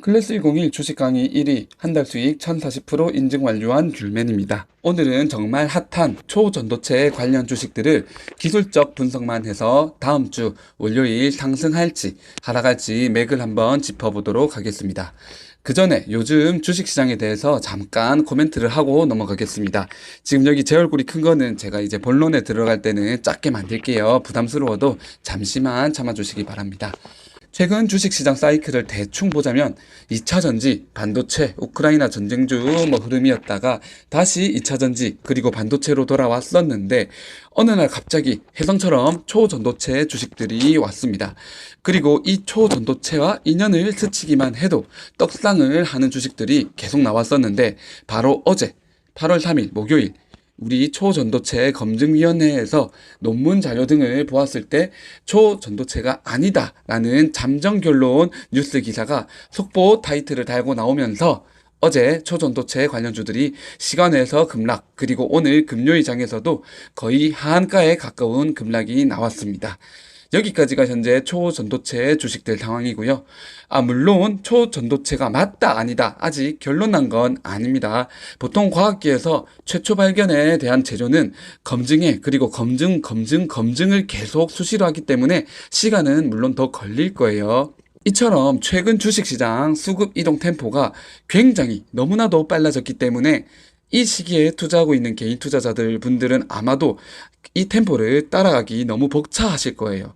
클래스 101 주식 강의 1위 한 달 수익 1040% 인증 완료한 귤맨입니다. 오늘은 정말 핫한 초전도체 관련 주식들을 기술적 분석만 해서 다음 주 월요일 상승할지 하락할지 맥을 한번 짚어보도록 하겠습니다. 그 전에 요즘 주식시장에 대해서 잠깐 코멘트를 하고 넘어가겠습니다. 지금 여기 제 얼굴이 큰 거는 제가 이제 본론에 들어갈 때는 작게 만들게요. 부담스러워도 잠시만 참아주시기 바랍니다. 최근 주식시장 사이클을 대충 보자면 2차 전지, 반도체, 우크라이나 전쟁 중 뭐 흐름이었다가 다시 2차 전지, 그리고 반도체로 돌아왔었는데 어느 날 갑자기 혜성처럼 초전도체 주식들이 왔습니다. 그리고 이 초전도체와 인연을 스치기만 해도 떡상을 하는 주식들이 계속 나왔었는데 바로 어제 8월 3일 목요일 우리 초전도체 검증위원회에서 논문 자료 등을 보았을 때 초전도체가 아니다라는 잠정 결론 뉴스 기사가 속보 타이틀을 달고 나오면서 어제 초전도체 관련주들이 시간에서 급락 그리고 오늘 금요일 장에서도 거의 하한가에 가까운 급락이 나왔습니다. 여기까지가 현재 초전도체 주식들 상황이고요. 아, 물론 초전도체가 맞다, 아니다. 아직 결론 난 건 아닙니다. 보통 과학계에서 최초 발견에 대한 재료는 검증에, 그리고 검증, 검증, 검증을 계속 수시로 하기 때문에 시간은 물론 더 걸릴 거예요. 이처럼 최근 주식시장 수급 이동 템포가 굉장히 너무나도 빨라졌기 때문에 이 시기에 투자하고 있는 개인 투자자들 분들은 아마도 이 템포를 따라가기 너무 벅차하실 거예요.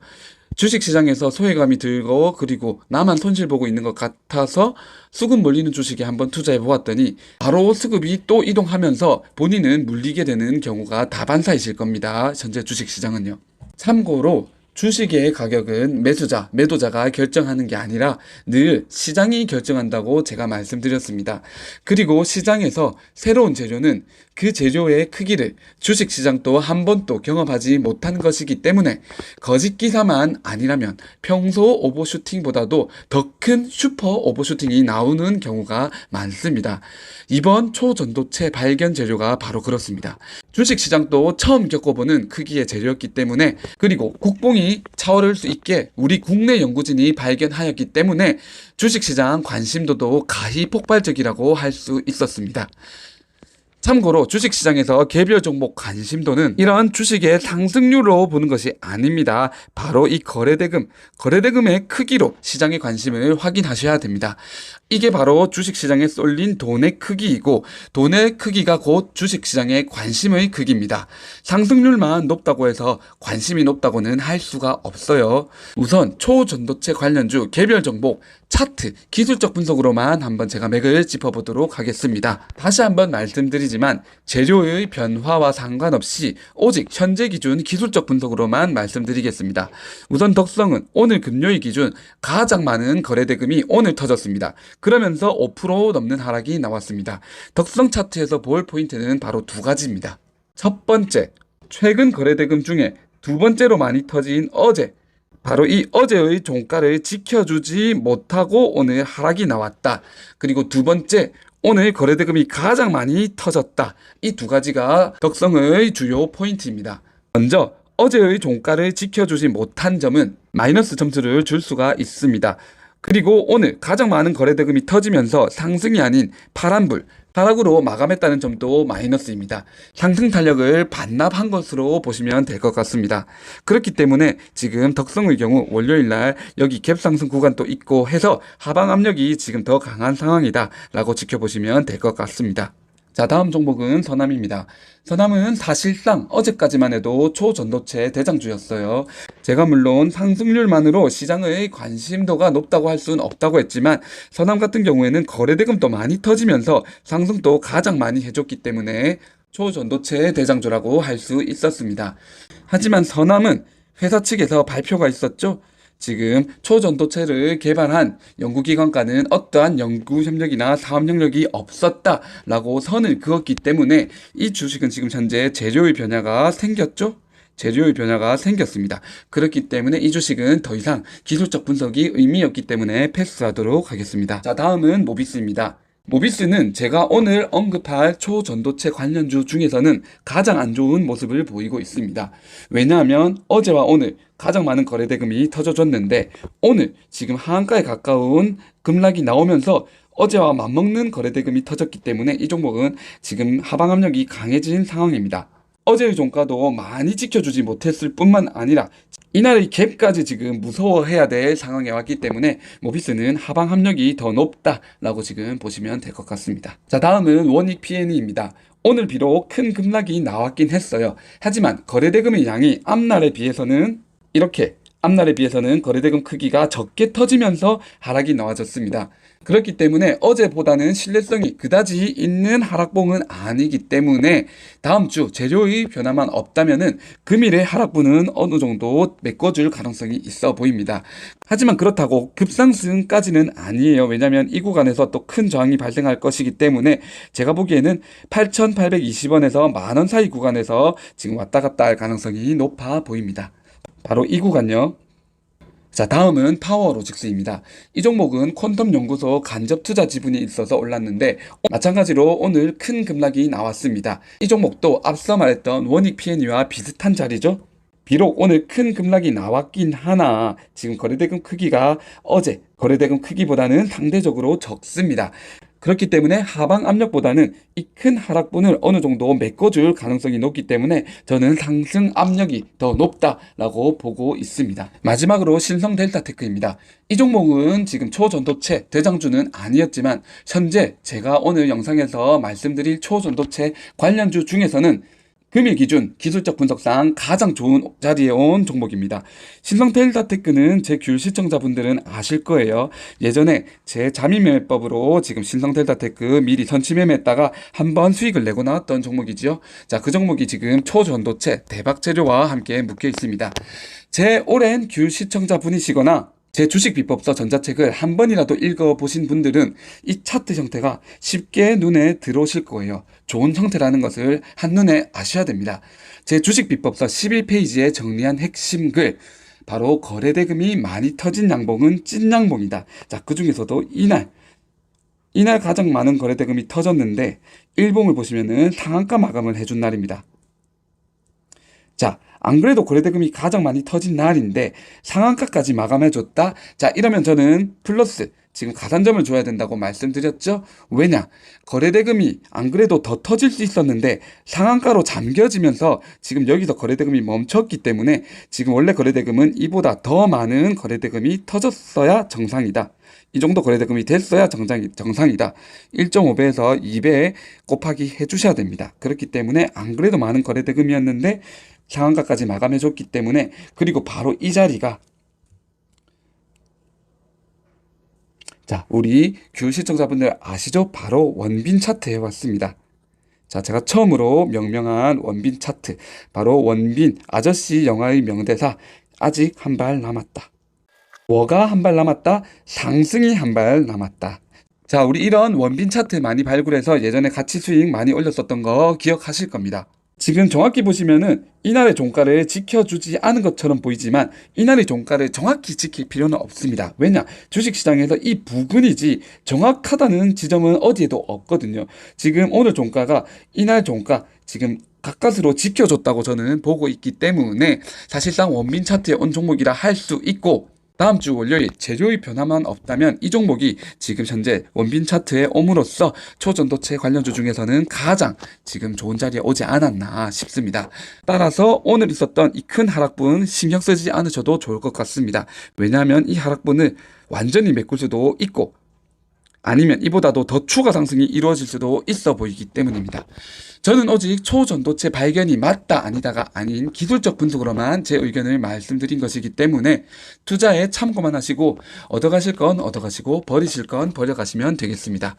주식시장에서 소외감이 들고 그리고 나만 손실 보고 있는 것 같아서 수급 몰리는 주식에 한번 투자해 보았더니 바로 수급이 또 이동하면서 본인은 물리게 되는 경우가 다반사이실 겁니다. 현재 주식시장은요. 참고로 주식의 가격은 매수자, 매도자가 결정하는 게 아니라 늘 시장이 결정한다고 제가 말씀드렸습니다. 그리고 시장에서 새로운 재료는 그 재료의 크기를 주식 시장도 한 번도 경험하지 못한 것이기 때문에 거짓 기사만 아니라면 평소 오버슈팅보다도 더 큰 슈퍼 오버슈팅이 나오는 경우가 많습니다. 이번 초전도체 발견 재료가 바로 그렇습니다. 주식 시장도 처음 겪어보는 크기의 재료였기 때문에 그리고 국뽕이 차오를 수 있게 우리 국내 연구진이 발견하였기 때문에 주식 시장 관심도도 가히 폭발적이라고 할 수 있었습니다. 참고로 주식시장에서 개별 종목 관심도는 이러한 주식의 상승률로 보는 것이 아닙니다. 바로 이 거래대금, 거래대금의 크기로 시장의 관심을 확인하셔야 됩니다. 이게 바로 주식시장에 쏠린 돈의 크기이고 돈의 크기가 곧 주식시장의 관심의 크기입니다. 상승률만 높다고 해서 관심이 높다고는 할 수가 없어요. 우선 초전도체 관련주 개별 종목 차트 기술적 분석으로만 한번 제가 맥을 짚어보도록 하겠습니다. 다시 한번 말씀드리 지만 재료의 변화와 상관없이 오직 현재 기준 기술적 분석으로만 말씀드리겠습니다. 우선 덕성은 오늘 금요일 기준 가장 많은 거래 대금이 오늘 터졌습니다. 그러면서 5% 넘는 하락이 나왔습니다. 덕성 차트에서 볼 포인트는 바로 두 가지입니다. 첫 번째, 최근 거래대금 중에 두 번째로 많이 터진 어제 바로 이 어제의 종가를 지켜주지 못하고 오늘 하락이 나왔다. 그리고 두 번째, 오늘 거래대금이 가장 많이 터졌다. 이 두 가지가 덕성의 주요 포인트입니다. 먼저 어제의 종가를 지켜주지 못한 점은 마이너스 점수를 줄 수가 있습니다. 그리고 오늘 가장 많은 거래대금이 터지면서 상승이 아닌 파란불, 하락으로 마감했다는 점도 마이너스입니다. 상승 탄력을 반납한 것으로 보시면 될 것 같습니다. 그렇기 때문에 지금 덕성의 경우 월요일 날 여기 갭 상승 구간도 있고 해서 하방 압력이 지금 더 강한 상황이다 라고 지켜보시면 될 것 같습니다. 자, 다음 종목은 서남입니다. 서남은 사실상 어제까지만 해도 초전도체 대장주였어요. 제가 물론 상승률만으로 시장의 관심도가 높다고 할 수는 없다고 했지만 서남 같은 경우에는 거래대금도 많이 터지면서 상승도 가장 많이 해줬기 때문에 초전도체 대장주라고 할 수 있었습니다. 하지만 서남은 회사 측에서 발표가 있었죠. 지금 초전도체를 개발한 연구기관과는 어떠한 연구 협력이나 사업 협력이 없었다라고 선을 그었기 때문에 이 주식은 지금 현재 재료의 변화가 생겼죠? 재료의 변화가 생겼습니다. 그렇기 때문에 이 주식은 더 이상 기술적 분석이 의미 없기 때문에 패스하도록 하겠습니다. 자, 다음은 모비스입니다. 모비스는 제가 오늘 언급할 초전도체 관련주 중에서는 가장 안 좋은 모습을 보이고 있습니다. 왜냐하면 어제와 오늘 가장 많은 거래 대금이 터져줬는데 오늘 지금 하한가에 가까운 급락이 나오면서 어제와 맞먹는 거래 대금이 터졌기 때문에 이 종목은 지금 하방 압력이 강해진 상황입니다. 어제의 종가도 많이 지켜주지 못했을 뿐만 아니라 이날의 갭까지 지금 무서워해야 될 상황에 왔기 때문에 모비스는 하방 압력이 더 높다라고 지금 보시면 될 것 같습니다. 자, 다음은 원익 PNE입니다. 오늘 비록 큰 급락이 나왔긴 했어요. 하지만 거래대금의 양이 앞날에 비해서는 이렇게 앞날에 비해서는 거래대금 크기가 적게 터지면서 하락이 나와졌습니다. 그렇기 때문에 어제보다는 신뢰성이 그다지 있는 하락봉은 아니기 때문에 다음 주 재료의 변화만 없다면은 금일의 하락분은 어느 정도 메꿔줄 가능성이 있어 보입니다. 하지만 그렇다고 급상승까지는 아니에요. 왜냐하면 이 구간에서 또 큰 저항이 발생할 것이기 때문에 제가 보기에는 8,820원에서 만 원 사이 구간에서 지금 왔다 갔다 할 가능성이 높아 보입니다. 바로 이 구간요. 자, 다음은 파워로직스입니다. 이 종목은 퀀텀 연구소 간접 투자 지분이 있어서 올랐는데 마찬가지로 오늘 큰 급락이 나왔습니다. 이 종목도 앞서 말했던 원익 PNE와 비슷한 자리죠. 비록 오늘 큰 급락이 나왔긴 하나 지금 거래대금 크기가 어제 거래대금 크기보다는 상대적으로 적습니다. 그렇기 때문에 하방 압력보다는 이 큰 하락분을 어느 정도 메꿔줄 가능성이 높기 때문에 저는 상승 압력이 더 높다라고 보고 있습니다. 마지막으로 신성 델타테크입니다. 이 종목은 지금 초전도체 대장주는 아니었지만 현재 제가 오늘 영상에서 말씀드릴 초전도체 관련주 중에서는 금일 기준 기술적 분석상 가장 좋은 자리에 온 종목입니다. 신성텔다테크는 제 귤 시청자분들은 아실 거예요. 예전에 제 자미매매법으로 지금 신성텔다테크 미리 선취매매했다가 한번 수익을 내고 나왔던 종목이지요. 자, 그 종목이 지금 초전도체 대박 재료와 함께 묶여 있습니다. 제 오랜 귤 시청자분이시거나 제 주식 비법서 전자책을 한 번이라도 읽어보신 분들은 이 차트 형태가 쉽게 눈에 들어오실 거예요. 좋은 형태라는 것을 한눈에 아셔야 됩니다. 제 주식 비법서 11페이지에 정리한 핵심 글, 바로 거래대금이 많이 터진 양봉은 찐 양봉이다. 자, 그 중에서도 이날, 이날 가장 많은 거래대금이 터졌는데, 일봉을 보시면은 상한가 마감을 해준 날입니다. 자, 안 그래도 거래대금이 가장 많이 터진 날인데 상한가까지 마감해줬다? 자, 이러면 저는 플러스 지금 가산점을 줘야 된다고 말씀드렸죠? 왜냐? 거래대금이 안 그래도 더 터질 수 있었는데 상한가로 잠겨지면서 지금 여기서 거래대금이 멈췄기 때문에 지금 원래 거래대금은 이보다 더 많은 거래대금이 터졌어야 정상이다. 이 정도 거래대금이 됐어야 정상, 정상이다. 1.5배에서 2배 곱하기 해주셔야 됩니다. 그렇기 때문에 안 그래도 많은 거래대금이었는데 상한가까지 마감해줬기 때문에 그리고 바로 이 자리가 자 우리 귤 시청자분들 아시죠? 바로 원빈 차트에 왔습니다. 자 제가 처음으로 명명한 원빈 차트 바로 원빈 아저씨 영화의 명대사 아직 한 발 남았다. 뭐가 한 발 남았다? 상승이 한 발 남았다. 자, 우리 이런 원빈 차트 많이 발굴해서 예전에 가치 수익 많이 올렸었던 거 기억하실 겁니다. 지금 정확히 보시면은 이날의 종가를 지켜주지 않은 것처럼 보이지만 이날의 종가를 정확히 지킬 필요는 없습니다. 왜냐? 주식시장에서 이 부근이지 정확하다는 지점은 어디에도 없거든요. 지금 오늘 종가가 이날 종가 지금 가까스로 지켜줬다고 저는 보고 있기 때문에 사실상 원빈 차트에 온 종목이라 할 수 있고 다음 주 월요일 재료의 변화만 없다면 이 종목이 지금 현재 원빈 차트에 옴으로써 초전도체 관련주 중에서는 가장 지금 좋은 자리에 오지 않았나 싶습니다. 따라서 오늘 있었던 이 큰 하락분 신경 쓰지 않으셔도 좋을 것 같습니다. 왜냐하면 이 하락분을 완전히 메꿀 수도 있고 아니면 이보다도 더 추가 상승이 이루어질 수도 있어 보이기 때문입니다. 저는 오직 초전도체 발견이 맞다 아니다가 아닌 기술적 분석으로만 제 의견을 말씀드린 것이기 때문에 투자에 참고만 하시고 얻어가실 건 얻어가시고 버리실 건 버려가시면 되겠습니다.